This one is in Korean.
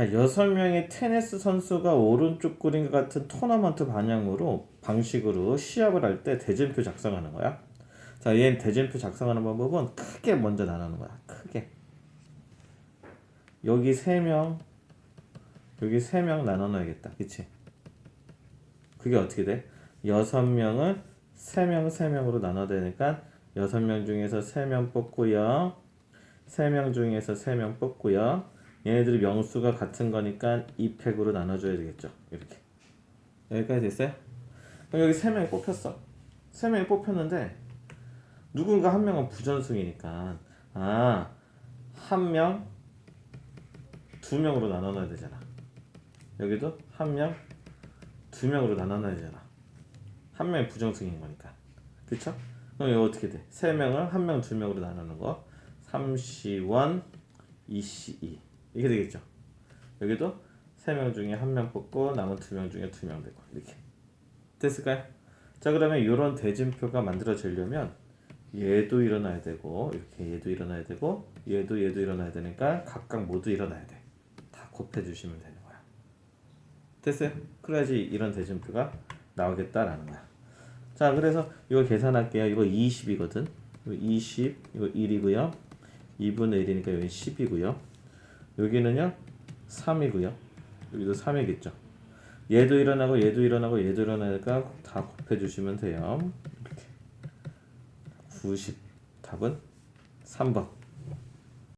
자, 여섯 명의 테니스 선수가 오른쪽 그림과 같은 토너먼트 방향으로 방식으로 시합을 할 때 대진표 작성하는 거야. 자, 얘는 대진표 작성하는 방법은 크게 먼저 나누는 거야. 크게. 여기 세 명, 여기 세명 나눠 놔야겠다. 그치? 그게 어떻게 돼? 여섯 명을 세 명, 세 명으로 나눠야 되니까 여섯 명 중에서 세명 뽑고요. 세명 중에서 세명 뽑고요. 얘네들이 명수가 같은 거니까 2팩으로 나눠줘야 되겠죠. 이렇게. 여기까지 됐어요? 그럼 여기 세 명이 뽑혔어. 세 명이 뽑혔는데 누군가 한 명은 부전승이니까 아, 한 명, 두 명으로 나눠놔야 되잖아. 여기도 한 명, 두 명으로 나눠놔야 되잖아. 한 명이 부정승인 거니까. 그쵸? 그럼 이거 어떻게 돼? 세 명을 한 명, 두 명으로 나누는 거. 3C1, 2C2. 이게 되겠죠? 여기도 세 명 중에 한 명 뽑고 남은 두 명 중에 두 명 되고 이렇게. 됐을까요? 자 그러면 이런 대진표가 만들어지려면 얘도 일어나야 되고 이렇게 얘도 일어나야 되고 얘도 얘도 일어나야 되니까 각각 모두 일어나야 돼. 다 곱해 주시면 되는 거야. 됐어요? 그래야지 이런 대진표가 나오겠다라는 거야. 자, 그래서 이거 계산할게요. 이거 20이거든. 이거 20, 이거 1이고요. 2분의 1이니까 여기 10이고요. 여기는요 3이고요. 여기도 3이겠죠. 얘도 일어나고 얘도 일어나고 얘도 일어나니까 다 곱해 주시면 돼요. 이렇게. 90 답은 3번.